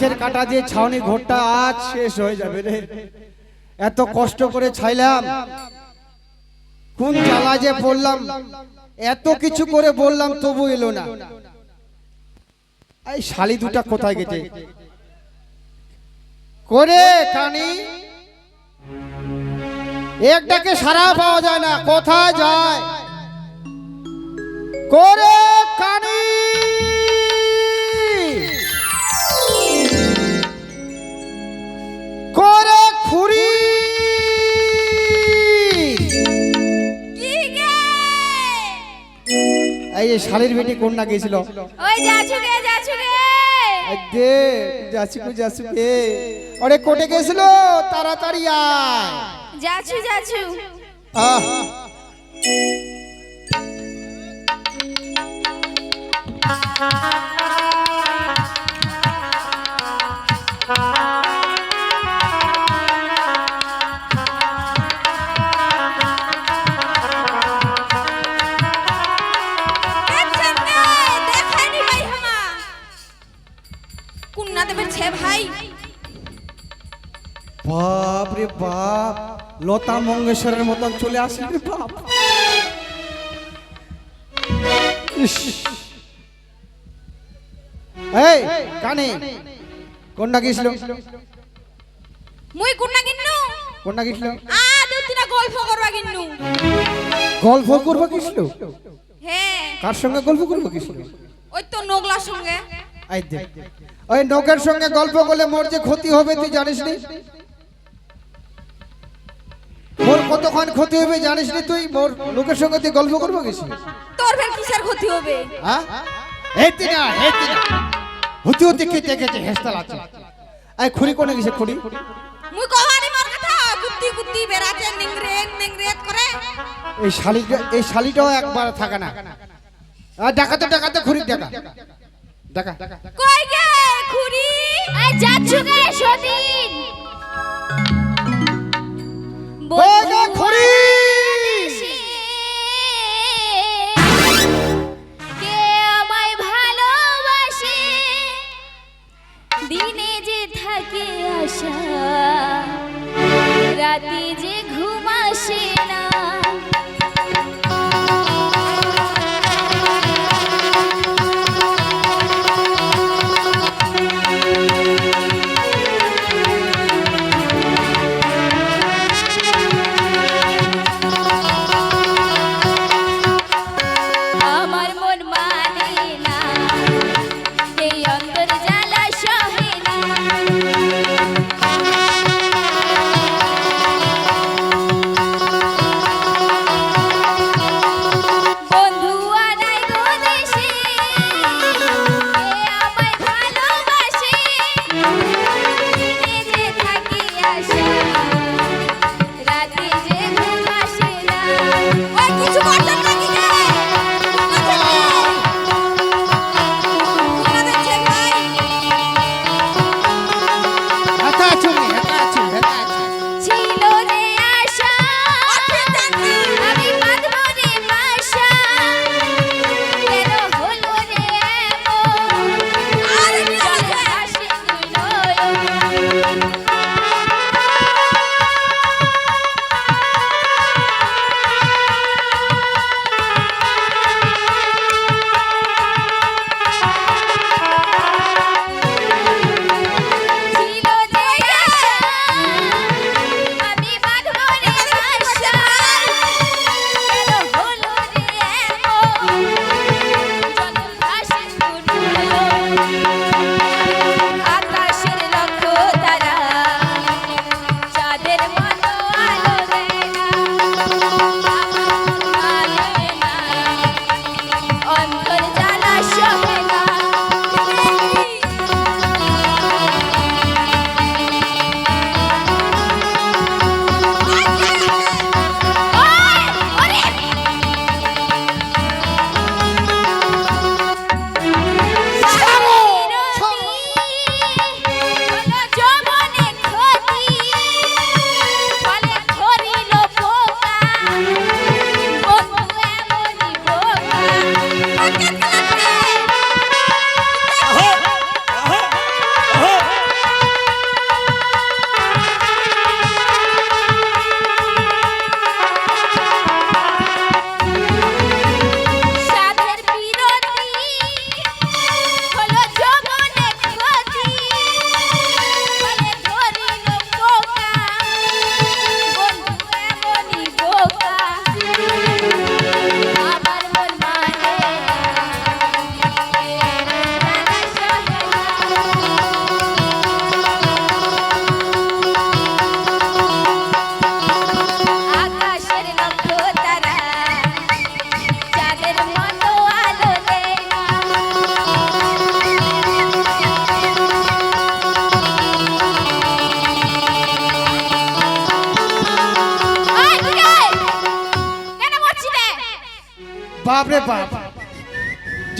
বাপ রে বাপ এই মাছের কাটা দিয়ে ছাউনি ঘরটা আজ শেষ হয়ে যাবে রে। এত কষ্ট করে ছাইলাম। কোন জ্বালা যে পড়লাম, এত কিছু করে বললাম তবু এলো না। এই শালি দুটা কোথায় গেছে? করে কানি। একটাকে সারা পাওয়া যায় না, কোথায় যায়? করে কানি। এই যে শালির বেটি কন্যা গেছিল? ওই যাছু গে যাছু গে দে যাসুকু যাসুকে আরে কোটে গেছিল? তাড়াতাড়ি আয়। যাছু যাছু আহ। দেখছেন লতা মঙ্গেশ্বরের মতন চলে আসলি রে বাপ। এই কানে। কোনটা গেছিল মুই কুন্না কিন্নু কোনটা গেছিল আ দুতিনা গল্প করবা কিন্নু গল্প করব হ্যাঁ কার সঙ্গে গল্প করব গেছিল ওই তো নোগলার সঙ্গে। আই ওই নৌকার সঙ্গে গল্প করলে মোর যে ক্ষতি হবে তুই জানিস নি মোর কতক্ষণ ক্ষতি হবে জানিস নি তুই? মোর লোকের সঙ্গে তুই গল্প করব গেছিস তোর ফের কিসের ক্ষতি হবে? হ্যাঁ? হেতি না হেতি না হতে হতে কেটে কেটে হেসতাল আছে। আই খুরি কোনে গেছে খুরি মুই কহানি মার কথা কুত্তি কুত্তি বেড়াতে নিংরেত নিংরেত করে। এই শালিটা এই শালিটাও একবার থাকে না। আর ডাকাতে ডাকাতে খুরি ডাকা ডাকা কই গে খুরি আই যাচ্ছু গে সদিন দিনে যে থাকে আশা রাতে যে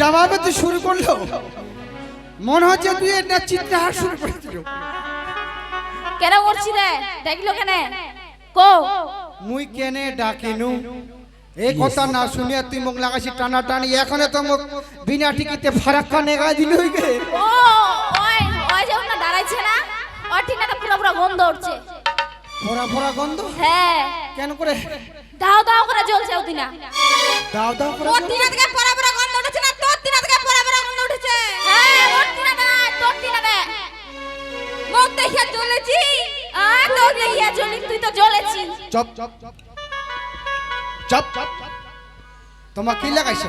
জবাবে তুই শুরু করল। মনে হচ্ছে তুই এটা চিত্রহার শুরু করে দিল। কেন করছি রে? দেখল কেন? কো। মুই কেনে ডাকিনু? এই কথা না শুনিয়া তুই মুখ লাগাইছি টানা টানি এখন তো মুখ বিনা টিকিতে ফারাক্কা নেগা দিল গে। ও ওই ওই যে ওখানে দাঁড়াইছে না? ওর ঠিকানা পুরো পুরো গন্ধ উঠছে। ফোরা ফোরা গন্ধ? হ্যাঁ। কেন করে? দাও দাও করে জ্বলছে ওদিনা। দাও দাও করে তোর দিনা থেকে পুরো পুরো মুখ দেখিয়া জ্বলেছি আ তোর দেখিয়া জ্বলি তুই তো জ্বলেছি। চপ চপ চপ চপ তোমার কি লাগাইছে?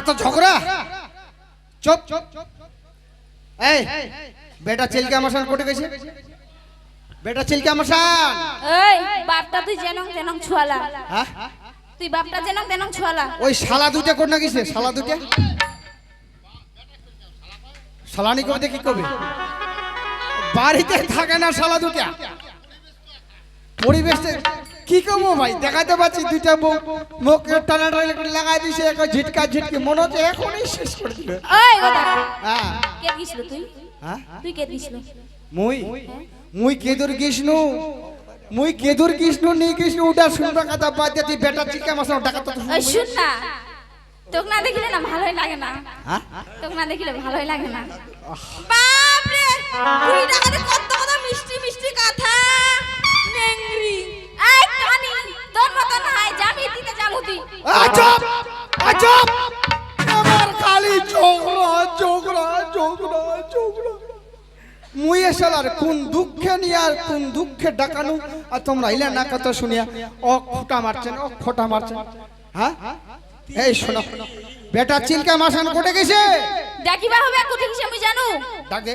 এত ঝগড়া? চপ চপ এই বেটা চিলকে মশান কোটে গেছে? বেটা চিলকে মশান! এই বাপটা তুই জেনং জেনং ছুয়ালা। হ্যাঁ? তুই বাপটা জেনং জেনং ছুয়ালা। ওই শালা দুটা কোন না গেছে শালা দুটা শালানি কবে কি কবে? বাড়িতে থাকে না শালা দুটা পরিবেশে কি করব ভাই? দেখাতে পাচ্ছি দুইটা মুখ মুখ টানা টানা করে লাগাই দিছে এক ঝিটকা ঝিটকি। মনে হচ্ছে এখনই শেষ করে দিল ওই কথা হ্যাঁ। কে দিছিল তুই? হ্যাঁ? তুই কে দিছিল? মুই? মুই কেদুর কৃষ্ণ। মুই কেদুর কৃষ্ণ নি কৃষ্ণ উটা শুনবা কথা বাদ দিয়ে তুই বেটা চিকা মাসা ডাকা তো ওই শুন না। তোকে না দেখিলে না ভালোই লাগে না। হ্যাঁ? তোকে না দেখিলে ভালোই লাগে না। কুড়ি টাকাতে কত কত মিষ্টি মিষ্টি কথা। নেংরি এই কানি তোর মত নাই জামি দিতে জামুতি আজব আজব আমার খালি ঝগড়া ঝগড়া ঝগড়া ঝগড়া। মুই এসালার কোন দুঃখে নিয়ে আর কোন দুঃখে ডাকানু আর তোমরা ইলে না কথা শুনিয়া ও খোটা মারছেন ও খোটা মারছেন। হ্যাঁ? এই শোনো বেটা চিলকা মাসান কোটে গেছে? ডাকিবা হবে কোটি কিসে আমি জানু। ডাকে।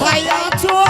কোথায় আছো আমায়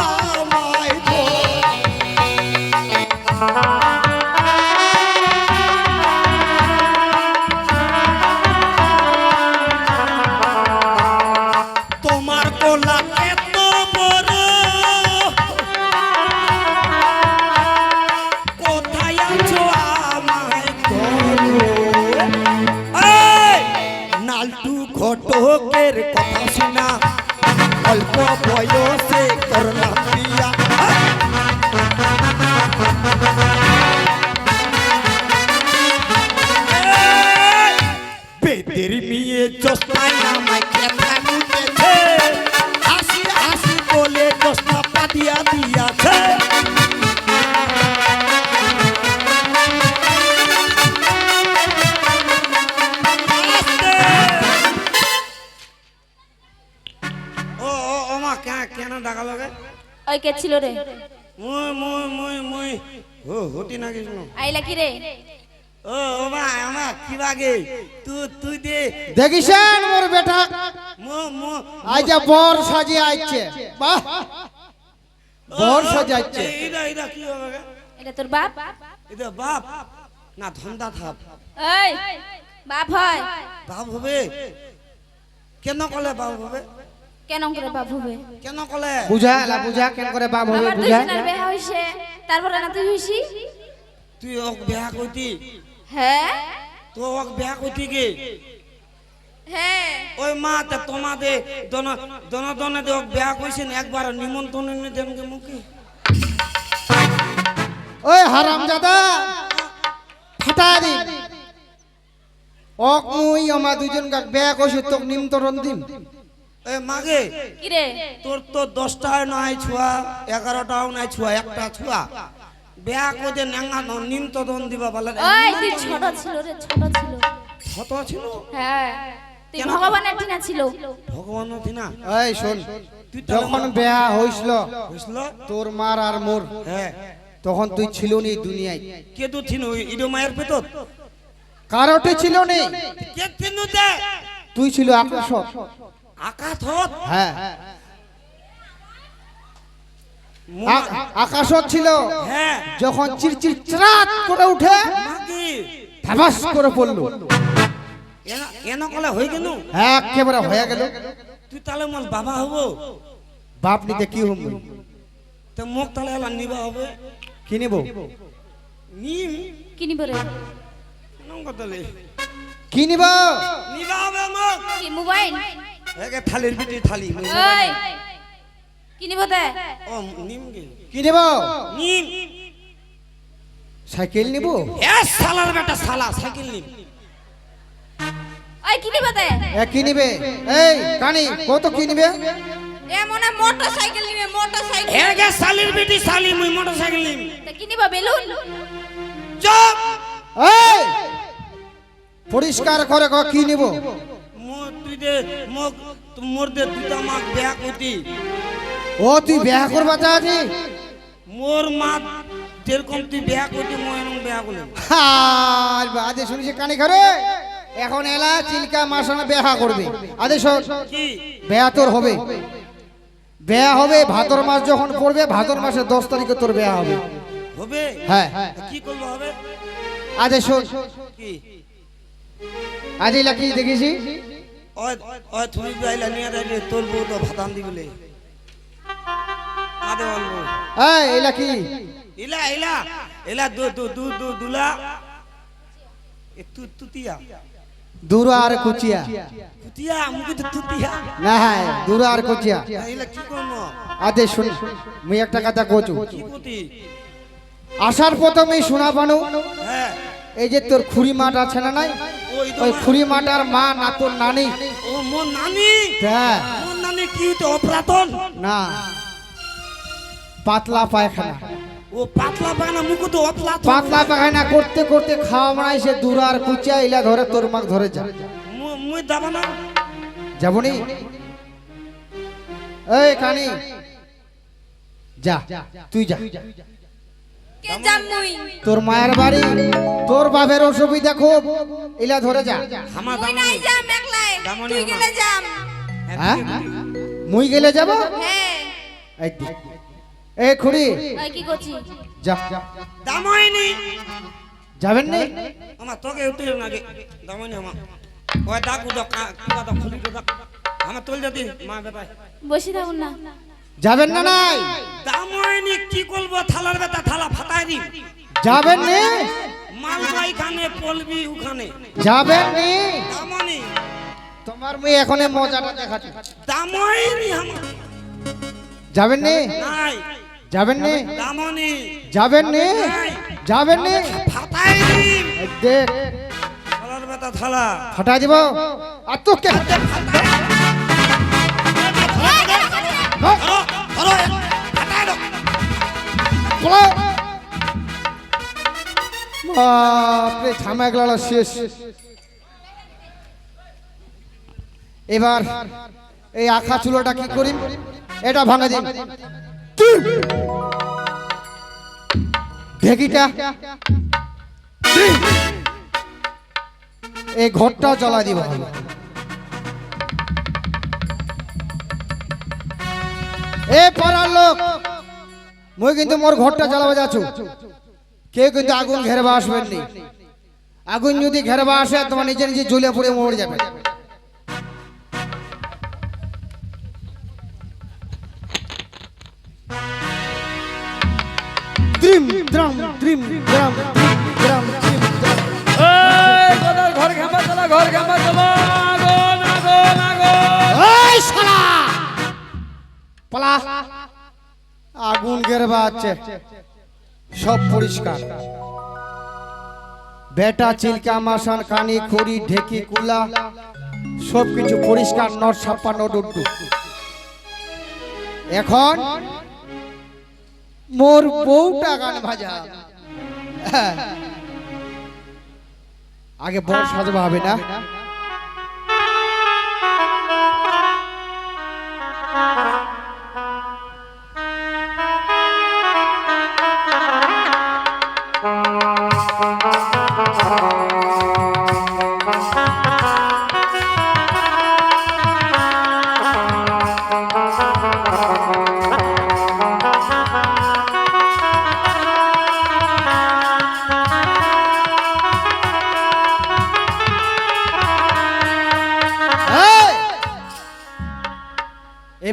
ওই কে ছিল রে। মুই মুই মুই মুই। ও হটি না কিছু। আইলা কি রে? ও ও মা আমা কি লাগে তুই তুই দে। দেখিছেন মোর বেটা? মু মু যে বর সাজিয়ে আইছে। বাহ! বর সাজিয়ে আইছে। এটা এটা কি হবে এটা তোর বাপ? এটা বাপ? না ধন্দা থাপ। এই বাপ হয়। বাপ হবে? কেন কলে বাপ হবে? কেন করে বাপ হবে কেন কলে বুঝা এলা বুঝা কেন করে বাপ হবে আমার বুঝা। জনের বিয়ে হইছে তারপরে না তুই হইছি? তুই ওক বিয়া কইতি? হ্যাঁ তুই ওক বিয়া কইতি কি? হ্যাঁ ওই মা তা তোমাদের দন দন দনে ওক বিয়া কইছেন একবার নিমন্ত্রণ এনে দেন কে মুখে। ওই হারাম দাদা ফাটা দি ওক মুই আমা দুজন গাক বেয়া কইছে তোক নিমন্ত্রণ দিম। এ মাগে কি রে তোর তো নাই ছুয়া এগারোটাও নাই ছুয়া একটা ছুয়া। বেয়া কোজে নেঙ্গা ন নিম তদন দিবা বলে ওই তুই ছোট ছিল রে ছোট ছিল। কত ছিল? হ্যাঁ। তুই ভগবানের টিনা ছিল। ভগবান না এই শোন যখন বেয়া হইছিল বুঝলো তোর মার আর মোর হ্যাঁ। তখন তুই ছিল নি দুনিয়ায়। কে তো থিনু ইডো মায়ের পেতত কারোটি ছিল নি কে দে তুই ছিল আকাশ আকাশ হ্যাঁ। আকাশ ছিল। হ্যাঁ। যখন চিরচির চাত করে উঠে ধাবাস করে পড়ল। এনা- কলে একেবারে হয়ে গেল। তুই তাহলে মোর বাবা হব? বাপ নিতে কি হম তো মোক তাহলে এলা নিবা হবে? কি নিব? নিম। কি নিব রে? নাম কি নিব? নিবা হবে মোক কি মোবাইল? একে থালির পিটি থালি ওই কি নিব তে? ও নিম গে কি নিব? নিম। সাইকেল নিব? এ সালার বেটা সালা সাইকেল নিম। ওই কি নিব তে? এ কি নিবে? এই কানি কত কি নিবে? এ মনে মোটর সাইকেল নিবে মোটর সাইকেল একে সালির পিটি সালি মই মোটরসাইকেল নিম। তা কি নিব বেলুন? চপ! এই পরিষ্কার করে ক কি নিব? তুই দে মোক মোর দে দুটা মাক বেয়া কতি ও তুই বিয়া করবা চাচ্ছি মোর মা যেরকম তুই বেয়া কতি মই এরকম বেয়া করলাম। আর আদে শুনেছি কানে ঘরে? এখন এলা চিলকা মাসানা বেহা করবে। বেয়া তোর হবে। বেয়া হবে ভাদর মাস যখন পড়বে ভাদর মাসের দশ তারিখে তোর বেয়া হবে। হবে? হ্যাঁ। কি করব হবে? আদে শোন। কি? আজ এলা কি দেখেছি ওই ওই তুমি যাইলা নিয়ে যাইলে তোর বউ তো ভাতান দিবলে আদে বলব এই এলা কি? ইলা ইলা ইলা দু দু দু দু দুলা। এ তু তুতিয়া। দূর আর কুচিয়া। তুতিয়া মুখে তো তুতিয়া। না হ্যাঁ দূর আর কুচিয়া। ইলা কি করব? আদে শুন মুই একটা কথা কচু। কি কতি? আসার প্রথমেই শোনা পানু। হ্যাঁ। এই যে তোর খুড়ি মাঠ আছে না নাই? ওই খুড়ি মাটার মা না তোর নানি? ও মোর নানি? হ্যাঁ মোর নানি কি তো অপরাতন না। পাতলা পায়খানা। ও পাতলা পায় না মুখ তো অপরাতন পাতলা পায়খানা করতে করতে খাওয়া মারাই সে দূর আর কুচিয়া ইলা ধরে তোর মাক ধরে যা। মুই দাবা না। যাবনি? এই কানি। যা তুই যা। তোর মায়ের বাড়ি তোর বাপের অসুবিধা খুব। ইলা ধরে যা। মুই। গেলে হ্যাঁ মুই গেলে যাব? হ্যাঁ। এই খুড়ি। যা। দামাইনি যাবেন নি? আমার তোকে উঠে দামাইনি আমার ওই খুলি তোল যদি মা বসে থাকুন না। যাবেন না নাই? দামাইনি কি করব? থালার বেটা থালা ফাটাই দি যাবেন নি? মালবা এখানে পলবি ওখানে। যাবেন নি? দামানি তোমার মুই এখনে মজাটা দেখাচ্ছি। দামাইনি আমার। যাবেন নি? নাই। যাবেন নি? দামানি যাবেন নি? যাবেন নি? ফাটাই দি। দেখ থালার বেটা থালা। ফাটাই দিব। আর তো কে ফাটাই দাও বলো শেষ। এবার এই আখা চুলোটা কি করি? এটা ভাঙা দিন। ঢেকিটা। এই ঘরটাও জ্বলা দিব। এ পাড়ার লোক, মুই কিন্তু মোর ঘরটা জ্বালাবে যাচ্ছু। কেউ কিন্তু আগুন ঘেরবা আসবেন নি আগুন যদি ঘেরবা আসে, তোমার নিজে নিজে জ্বলে পড়ে মরে যাবে। আছে। সব পরিষ্কার। বেটা চিলকা মাসান, কানি খড়ি ঢেকি কুলা, সব কিছু পরিষ্কার নট ছাপ্পান্ন ডুডু। এখন মোর বউটা গান ভাজা। হ্যাঁ। আগে বড় সাজবা হবে না?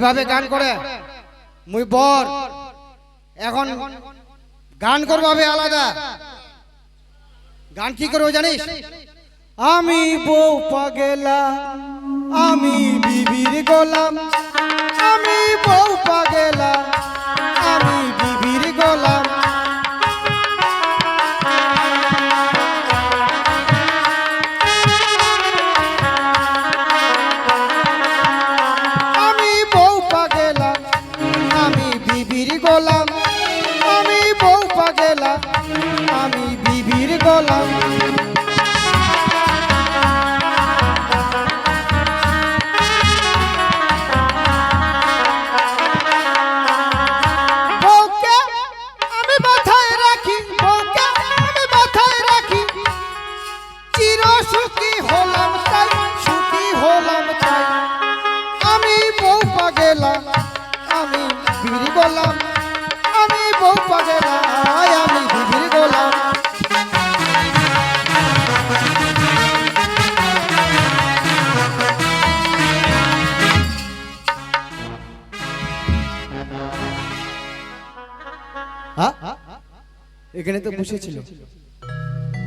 এভাবে গান করে? মুই বর। এখন গান করব হবে আলাদা। গান কি করব জানিস? আমি বউ পাগেলা আমি বিবির গোলাম, আমি বউ পাগেলা আমি বউ পাগেলা আমি বিড়ি গোলাম আমি বউ পাগেলা আমি বিড়ি গোলাম। হ্যাঁ এখানে তো বসেছিল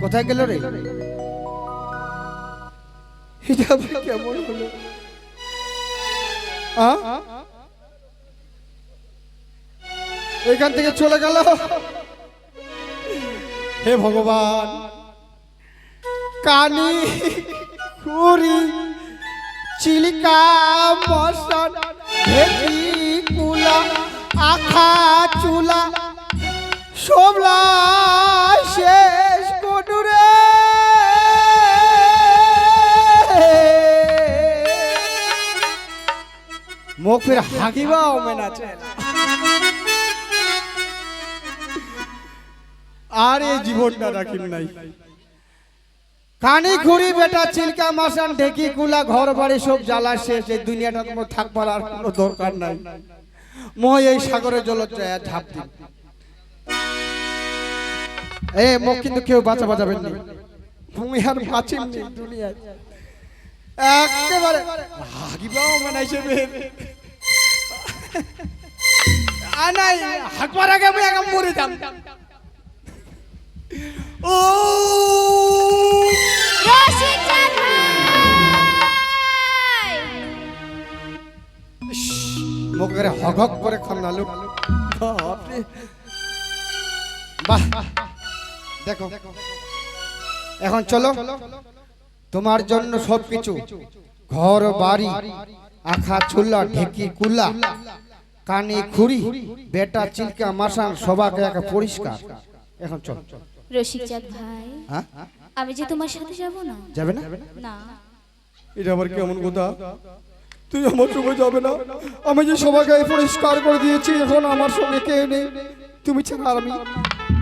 কোথায় গেল রে? এটা কেমন হলো? এখান থেকে চলে গেল। হে ভগবান। কানি, খুরি, চিলিকা, বসন কুলা, আখা, চুলা সবলা শেষ ফির হাগিবা ওমেন আছে। আর এই জীবনটা রাখিম নাই। কানি ঘুরি বেটা, চিলকা মাসান, ঢেকি কুলা, ঘর বাড়ি সব জ্বালা শেষ, এই দুনিয়াটা তোমার থাকবার আর কোনো দরকার নাই। মই এই সাগরে জল ঝাঁপ দিই এ মুখ কিন্তু কেউ বাঁচা বাঁচাবেন না। তুমি আর বাঁচেন দুনিয়ায়। একেবারে হাগিবাও মানে আনাই হাকবার আগে আমি আগে মরে যাম। ও! রসিকচাঁদ ভাই! হক করে খান্নালু বাহ। দেখো। এখন চলো। তোমার জন্য সবকিছু। ঘর বাড়ি। আখা চুল্লা ঢেকি কুল্লা কানে খুরি বেটা চিলকা মাসান সবাকে একা পরিষ্কার। এখন চল। রসিকচাঁদ ভাই হ্যাঁ? আমি যে তোমার সাথে যাব না? যাবে না? না। এটা আবার কেমন কথা? তুই আমার সঙ্গে যাবে না? আমি যে সবাইকে পরিষ্কার করে দিয়েছি এখন আমার সঙ্গে কে নেই? তুমি ছাড়া আর আমি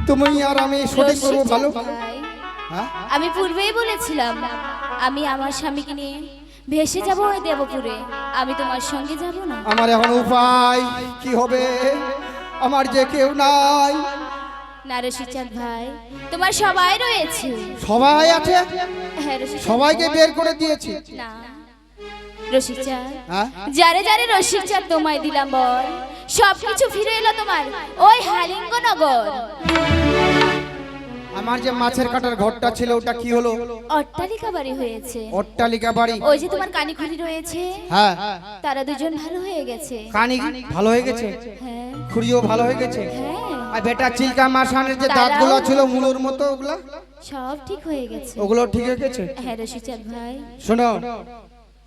তুমি আর আমি সঠিক করব ভালো? ভাই, হ্যাঁ? আমি পূর্বেই বলেছিলাম আমি আমার স্বামীকে নিয়ে ভেসে যাব ওই দেবপুরে। আমি তোমার সঙ্গে যাব না। আমার এখন উপায় কি হবে? আমার যে কেউ নাই। না রসিকচাঁদ ভাই তোমার সবাই রয়েছে। সবাই আছে? হ্যাঁ সবাইকে বের করে দিয়েছি। না। রসিকচাঁদ হ্যাঁ? যারে যারে রসিকচাঁদ তোমায় দিলাম বল সবকিছু ফিরে এলো তোমার ওই হালিঙ্গনগর। আমার যে মাছের কাটার ঘরটা ছিল ওটা কি হলো? অট্টালিকা বাড়ি হয়েছে। অট্টালিকা বাড়ি ওই যে তোমার কানি কানিখুলি রয়েছে? হ্যাঁ। তারা দুজন ভালো হয়ে গেছে। কানি ভালো হয়ে গেছে? হ্যাঁ। খুঁড়িও ভালো হয়ে গেছে? হ্যাঁ। আর বেটা চিলকা মাসানের যে দাঁতগুলো ছিল মুলোর মতো ওগুলা? সব ঠিক হয়ে গেছে। ওগুলো ঠিক হয়ে গেছে? হ্যাঁ রসিকচাঁদ ভাই। শোনো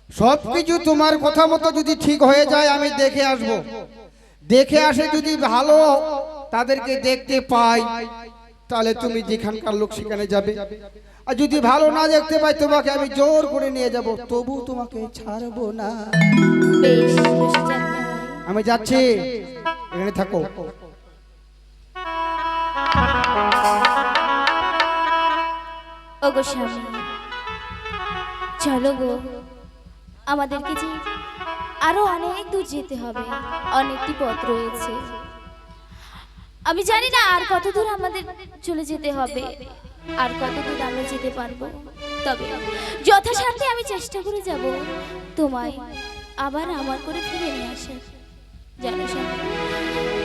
সব কিছু তোমার কথা মতো যদি ঠিক হয়ে যায় আমি দেখে আসব। দেখে আসে যদি ভালো তাদেরকে দেখতে পাই। তাহলে তুমি যেখানকার লোক সেখানে যাবে। আর যদি ভালো না দেখতে পাই তোমাকে আমি জোর করে নিয়ে যাব। তবু তোমাকে ছাড়বো না। আমি যাচ্ছি। এখানে থাকো। ওগো স্বামী চলো গো। আমাদেরকে যে আরও অনেক দূর যেতে হবে। অনেকটি পথ রয়েছে। আমি জানি না আর কত দূর আমাদের চলে যেতে হবে। আর কত দূর আমরা যেতে পারব। তবে যথাসাধ্যে আমি চেষ্টা করে যাব। তোমায় আবার আমার করে ফিরে নিয়ে আসে জানো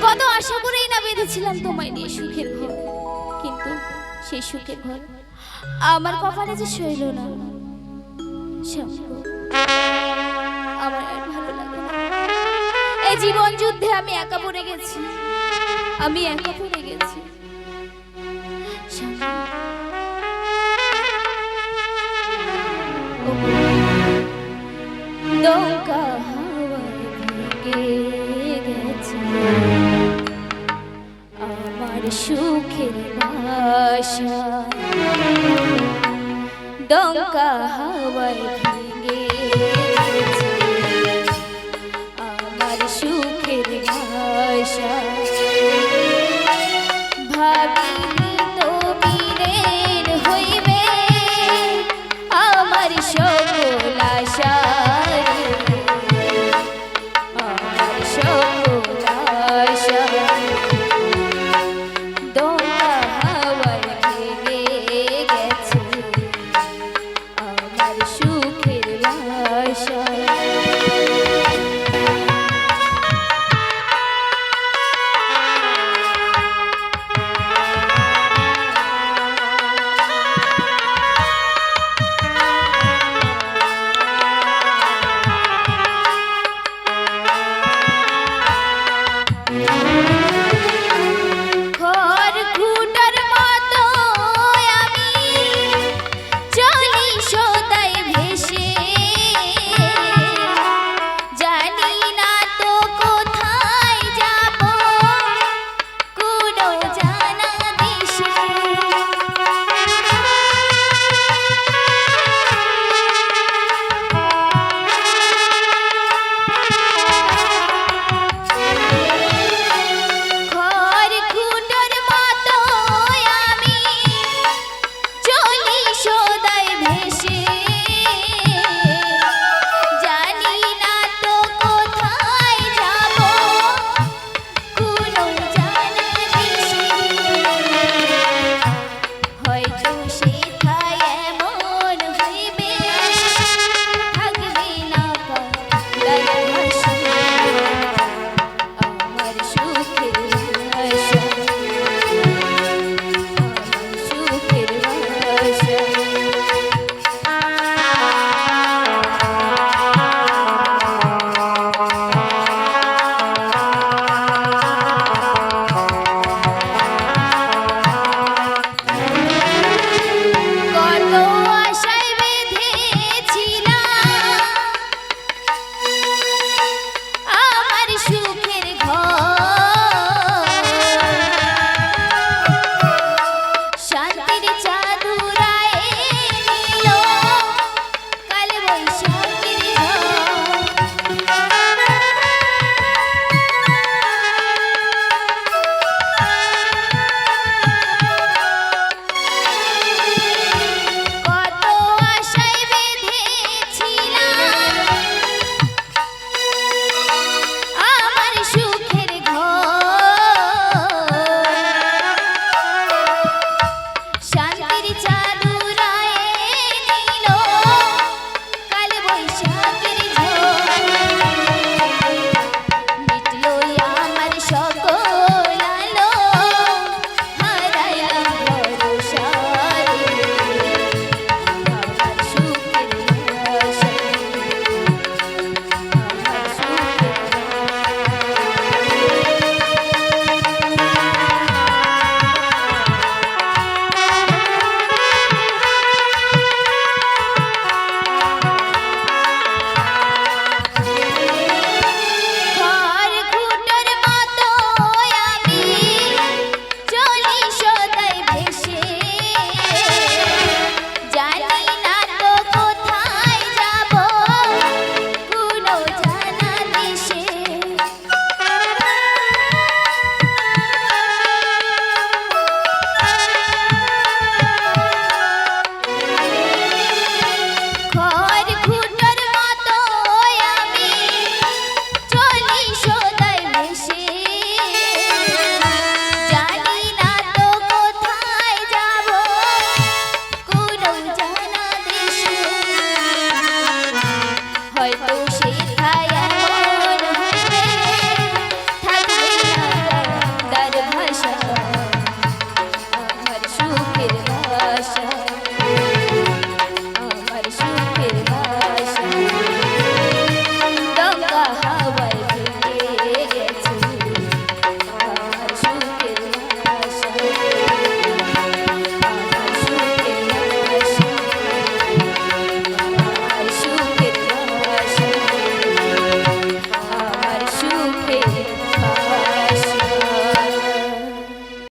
কত আশা করেই না বেঁধেছিলাম তোমায় নিয়ে সুখের ঘর। কিন্তু সেই সুখের ঘর আমার কপালে যে সইল না আমার আর ভালো লাগে না। এই জীবন যুদ্ধে আমি একা পড়ে গেছি। আমি একা পড়ে গেছি। নৌকা হাওয়ায় ভেঙে গেছে। আমার সুখের বাসা। ডঙ্কা হাওয়ায়